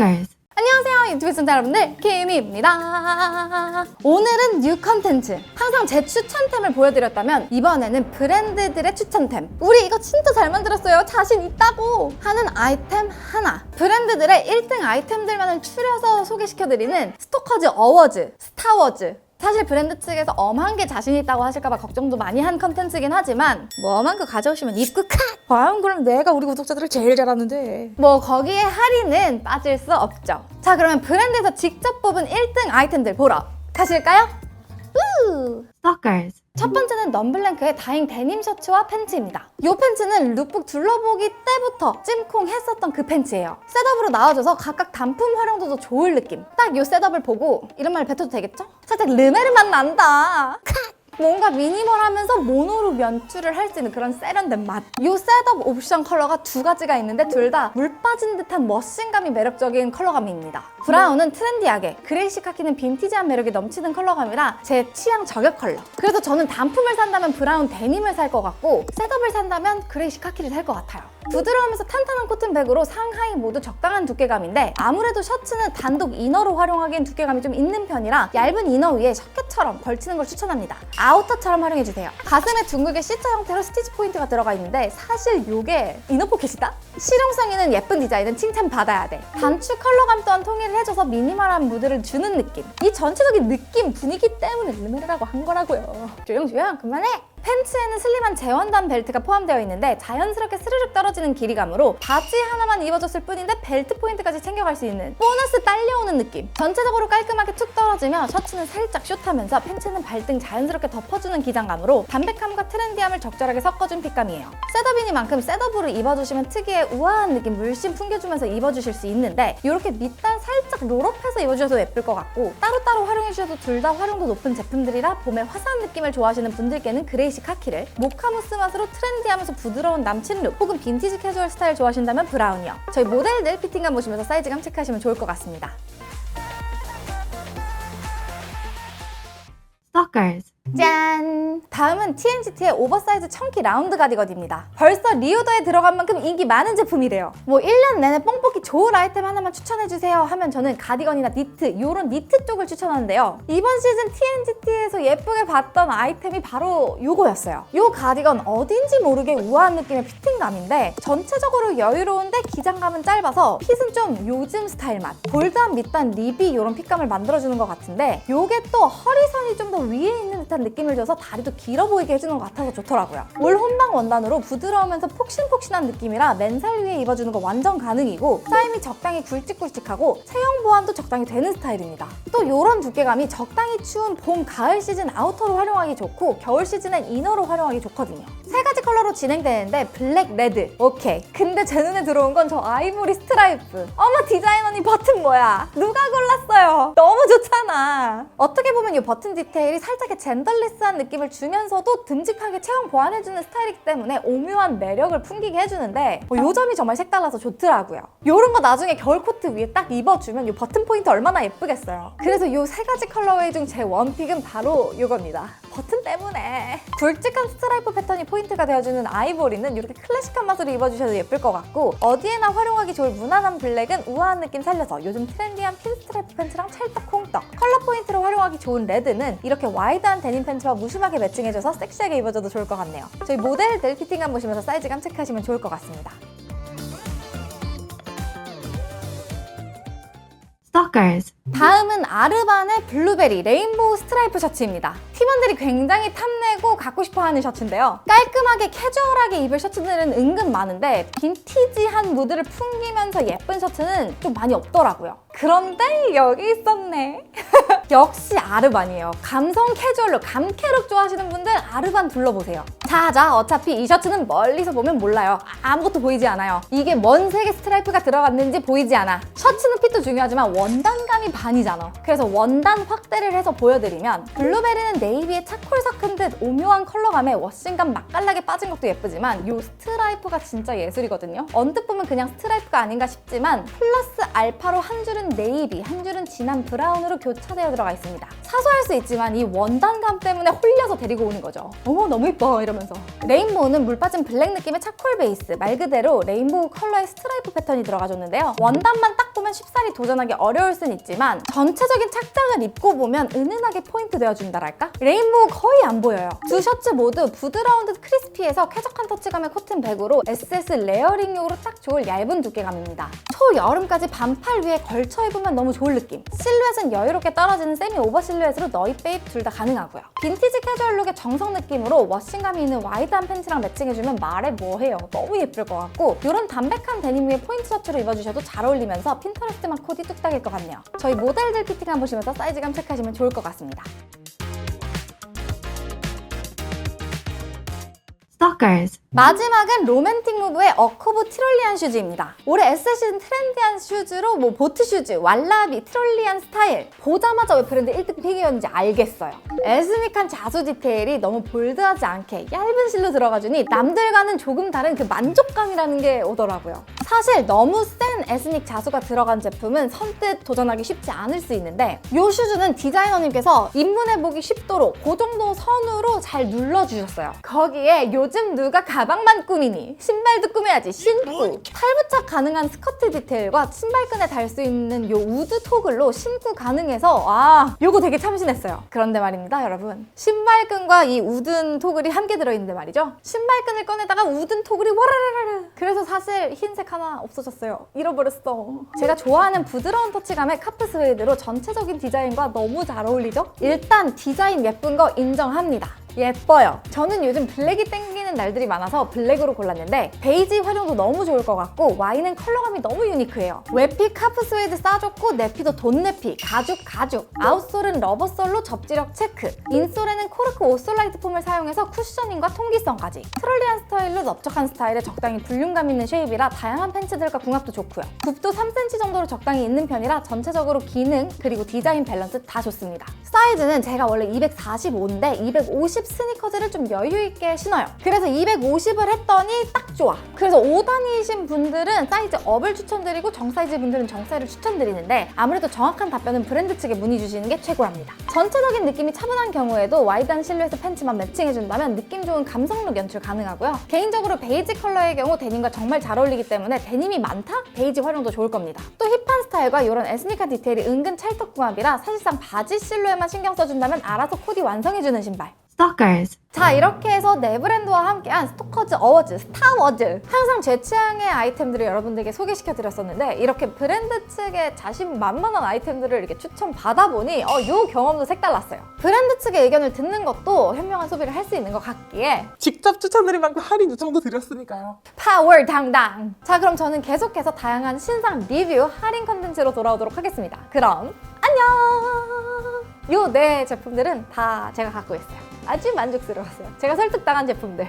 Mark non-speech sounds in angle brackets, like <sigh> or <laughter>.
Stalkers. 안녕하세요 유튜브 시청자 여러분들. 키미입니다. 오늘은 뉴 컨텐츠 항상 제 추천템을 보여드렸다면 이번에는 브랜드들의 추천템. 우리 이거 진짜 잘 만들었어요. 자신 있다고 하는 아이템 하나. 브랜드들의 1등 아이템들만을 추려서 소개시켜드리는 스토커즈 어워즈 스타워즈 사실 브랜드 측에서 엄한 게 자신 있다고 하실까봐 걱정도 많이 한 컨텐츠긴 하지만 뭐 엄한 거 가져오시면 입구 컷! 과연 그럼 내가 우리 구독자들을 제일 잘하는데 뭐 거기에 할인은 빠질 수 없죠 자 그러면 브랜드에서 직접 뽑은 1등 아이템들 보러 가실까요? 우! Stalkers. 첫 번째는 넘블랭크의 다잉 데님 셔츠와 팬츠입니다. 이 팬츠는 룩북 둘러보기 때부터 찜콩 했었던 그 팬츠예요. 셋업으로 나와줘서 각각 단품 활용도도 좋을 느낌. 딱 이 셋업을 보고 이런 말 뱉어도 되겠죠? 살짝 르메르 맛 난다. <laughs> 컷! 뭔가 미니멀하면서 모노로 연출을 할 수 있는 그런 세련된 맛. 이 셋업 옵션 컬러가 두 가지가 있는데 둘 다 물 빠진 듯한 머신감이 매력적인 컬러감입니다. 브라운은 트렌디하게, 그레이시 카키는 빈티지한 매력이 넘치는 컬러감이라 제 취향 저격 컬러. 그래서 저는 단품을 산다면 브라운 데님을 살 것 같고 셋업을 산다면 그레이시 카키를 살 것 같아요. 부드러우면서 탄탄한 코튼백으로 상하이 모두 적당한 두께감인데 아무래도 셔츠는 단독 이너로 활용하기엔 두께감이 좀 있는 편이라 얇은 이너 위에 셔츠처럼 걸치는 걸 추천합니다. 아우터처럼 활용해주세요. 가슴에 둥글게 C자 형태로 스티치 포인트가 들어가 있는데 사실 이게 이너 포켓이다? 실용성 있는 예쁜 디자인은 칭찬받아야 돼. 단추 컬러감 또한 통일을 해줘서 미니멀한 무드를 주는 느낌. 이 전체적인 느낌, 분위기 때문에 르메르라고 한 거라고요. 조용조용 그만해! 팬츠에는 슬림한 재원단 벨트가 포함되어 있는데 자연스럽게 스르륵 떨어지는 길이감으로 바지 하나만 입어줬을 뿐인데 벨트 포인트까지 챙겨갈 수 있는 보너스 딸려오는 느낌. 전체적으로 깔끔하게 툭 떨어지며 셔츠는 살짝 숏하면서 팬츠는 발등 자연스럽게 덮어주는 기장감으로 담백함과 트렌디함을 적절하게 섞어준 핏감이에요. 셋업이니만큼 셋업으로 입어주시면 특유의 우아한 느낌 물씬 풍겨주면서 입어주실 수 있는데 이렇게 밑단 살짝 롤업해서 입어주셔도 예쁠 것 같고 따로따로 활용해주셔도 둘 다 활용도 높은 제품들이라 봄의 화사한 느낌을 좋아하시는 분들께는 그레이 시 카키를 모카무스 맛으로 트렌디하면서 부드러운 남친 룩 혹은 빈티지 캐주얼 스타일 좋아하신다면 브라운이요 저희 모델들 피팅감 보시면서 사이즈감 체크하시면 좋을 것 같습니다 Stalkers. 짠! 다음은 TNGT의 오버사이즈 청키 라운드 가디건입니다. 벌써 리오더에 들어간 만큼 인기 많은 제품이래요. 뭐 1년 내내 뽕뽑기 좋을 아이템 하나만 추천해주세요 하면 저는 가디건이나 니트, 이런 니트 쪽을 추천하는데요. 이번 시즌 TNGT에서 예쁘게 봤던 아이템이 바로 요거였어요. 요 가디건 어딘지 모르게 우아한 느낌의 피팅감인데 전체적으로 여유로운데 기장감은 짧아서 핏은 좀 요즘 스타일 맛. 볼드한 밑단 리비 이런 핏감을 만들어주는 것 같은데 요게 또 허리선이 좀 더 위에 있는 듯한 느낌을 줘서 다리도 길어 보이게 해주는 것 같아서 좋더라고요. 올 혼방 원단으로 부드러우면서 폭신폭신한 느낌이라 맨살 위에 입어주는 거 완전 가능이고 사임이 적당히 굵직굵직하고 체형 보완도 적당히 되는 스타일입니다. 또 이런 두께감이 적당히 추운 봄, 가을 시즌 아우터로 활용하기 좋고 겨울 시즌엔 이너로 활용하기 좋거든요. 세 가지 컬러로 진행되는데 블랙, 레드, 오케이. 근데 제 눈에 들어온 건 저 아이보리 스트라이프. 어머 언니 버튼 뭐야? 누가 골랐어요? 너무 좋잖아. 어떻게 보면 이 버튼 디테일이 살짝의 젠더리스한 느낌을 주면서도 듬직하게 체형 보완해주는 스타일이기 때문에 오묘한 매력을 풍기게 해주는데 뭐요 점이 정말 색달라서 좋더라고요. 요런 거 나중에 겨울 코트 위에 딱 입어주면 이 버튼 포인트 얼마나 예쁘겠어요. 그래서 요세 가지 컬러웨이 중 제 원픽은 바로 이겁니다. 버튼 때문에. 굵직한 스트라이프 패턴이 포인트가 되어주는 아이보리는 이렇게 클래식한 맛으로 입어주셔도 예쁠 것 같고 어디에나 활용하기 좋을 무난한 블랙은 우아한 느낌 살려서 요즘 트렌디한 핀 스트라이프 팬츠랑 찰떡콩떡 컬러 포인트로 활용하기 좋은 레드는 이렇게 와이드한 데님 팬츠와 무심하게 매칭해줘서 섹시하게 입어줘도 좋을 것 같네요. 저희 모델들 피팅감 보시면서 사이즈감 체크하시면 좋을 것 같습니다. Stalkers. 다음은 아르반의 블루베리 레인보우 스트라이프 셔츠입니다. 팀원들이 굉장히 탐내고 갖고 싶어하는 셔츠인데요. 깔끔하게 캐주얼하게 입을 셔츠들은 은근 많은데 빈티지한 무드를 풍기면서 예쁜 셔츠는 좀 많이 없더라고요. 그런데 여기 있었네. <laughs> 역시 아르반이에요. 감성 캐주얼룩, 감캐룩 좋아하시는 분들 아르반 둘러보세요. 자자, 어차피 이 셔츠는 멀리서 보면 몰라요. 아무것도 보이지 않아요. 이게 뭔 색의 스트라이프가 들어갔는지 보이지 않아. 셔츠는 핏도 중요하지만 원단감이 반이잖아. 그래서 원단 확대를 해서 보여드리면 블루베리는 네이비의 차콜 섞은 듯 오묘한 컬러감에 워싱감 맛깔나게 빠진 것도 예쁘지만 이 스트라이프가 진짜 예술이거든요. 언뜻 보면 그냥 스트라이프가 아닌가 싶지만 플러스 알파로 한 줄은 네이비, 한 줄은 진한 브라운으로 교차되어 들어가 있습니다. 사소할 수 있지만 이 원단감 때문에 홀려서 데리고 오는 거죠. 어머 너무 이뻐 이러면서. 레인보우는 물 빠진 블랙 느낌의 차콜 베이스, 말 그대로 레인보우 컬러의 스트라이프 패턴이 들어가줬는데요. 원단만 딱 보면 쉽사리 도전하기 어려울 순 있지만 전체적인 착장을 입고 보면 은은하게 포인트 되어준다랄까? 레인보우 거의 안 보여요. 두 셔츠 모두 부드러운 듯 크리스피해서 쾌적한 터치감의 코튼 백으로 SS 레어링용으로 딱 좋을 얇은 두께감입니다. 초 여름까지 반팔 위에 걸쳐 입으면 너무 좋을 느낌. 실루엣은 여유롭게 떨어지는 세미 오버 실루엣으로 너희 베입 둘 다 가능하고요. 빈티지 캐주얼 룩의 정성 느낌으로 워싱감이 있는 와이드한 팬츠랑 매칭해주면 말해 뭐해요. 너무 예쁠 것 같고 이런 담백한 데님 위에 포인트 셔츠로 입어주셔도 잘 어울리면서 핀터레스트만 코디 뚝딱일 것 같네요. 저희 모델들 피팅한 보시면서 사이즈감 체크하시면 좋을 것 같습니다. Stalkers. 마지막은 로맨틱 무브의 어커브 트롤리안 슈즈입니다. 올해 에스시즌 트렌디한 슈즈로 뭐 보트 슈즈, 왈라비, 트롤리안 스타일 보자마자 왜 브랜드 1등 픽이었는지 알겠어요. 에스닉한 자수 디테일이 너무 볼드하지 않게 얇은 실로 들어가주니 남들과는 조금 다른 그 만족감이라는 게 오더라고요. 사실 너무 센 에스닉 자수가 들어간 제품은 선뜻 도전하기 쉽지 않을 수 있는데 이 슈즈는 디자이너님께서 입문해보기 쉽도록 그 정도 선으로 잘 눌러주셨어요. 거기에 요즘 누가 가 방만 꾸미니 신발도 꾸며야지 신고 탈부착 가능한 스커트 디테일과 신발끈에 달 수 있는 요 우드 토글로 신고 가능해서 아 요거 되게 참신했어요. 그런데 말입니다 여러분 신발끈과 이 우든 토글이 함께 들어있는데 말이죠. 신발끈을 꺼내다가 우든 토글이 와라라라 그래서 사실 흰색 하나 없어졌어요. 잃어버렸어. 제가 좋아하는 부드러운 터치감의 카프 스웨이드로 전체적인 디자인과 너무 잘 어울리죠? 일단 디자인 예쁜 거 인정합니다. 예뻐요. 저는 요즘 블랙이 땡기 는 날들이 많아서 블랙으로 골랐는데 베이지 활용도 너무 좋을 것 같고 와인은 컬러감이 너무 유니크해요. 외피 카프 스웨이드 싸줬고 내피도 돈 내피, 가죽 가죽. 아웃솔은 러버솔로 접지력 체크. 인솔에는 코르크 오솔라이트 폼을 사용해서 쿠셔닝과 통기성까지. 트롤리안 스타일로 넓적한 스타일에 적당히 볼륨감 있는 쉐입이라 다양한 팬츠들과 궁합도 좋고요. 굽도 3cm 정도로 적당히 있는 편이라 전체적으로 기능 그리고 디자인 밸런스 다 좋습니다. 사이즈는 제가 원래 245인데 250 스니커즈를 좀 여유 있게 신어요. 그래서 250을 했더니 딱 좋아. 그래서 5단이신 분들은 사이즈 업을 추천드리고 정사이즈 분들은 정사이를 추천드리는데 아무래도 정확한 답변은 브랜드 측에 문의 주시는 게 최고랍니다. 전체적인 느낌이 차분한 경우에도 와이드한 실루엣의 팬츠만 매칭해준다면 느낌 좋은 감성룩 연출 가능하고요. 개인적으로 베이지 컬러의 경우 데님과 정말 잘 어울리기 때문에 데님이 많다? 베이지 활용도 좋을 겁니다. 또 힙한 스타일과 이런 에스니카 디테일이 은근 찰떡궁합이라 사실상 바지 실루엣 만 신경 써준다면 알아서 코디 완성해주는 신발. Stalkers. 자 이렇게 해서 네 브랜드와 함께한 스토커즈 어워즈 스타워즈 항상 제 취향의 아이템들을 여러분들에게 소개시켜 드렸었는데 이렇게 브랜드 측의 자신만만한 아이템들을 이렇게 추천 받아보니 어, 요 경험도 색달랐어요 브랜드 측의 의견을 듣는 것도 현명한 소비를 할 수 있는 것 같기에 직접 추천드린 만큼 할인 요청도 드렸으니까요. 파워 당당 자 그럼 저는 계속해서 다양한 신상 리뷰 할인 컨텐츠로 돌아오도록 하겠습니다 그럼 안녕 요 네 제품들은 다 제가 갖고 있어요. 아주 만족스러웠어요. 제가 설득당한 제품들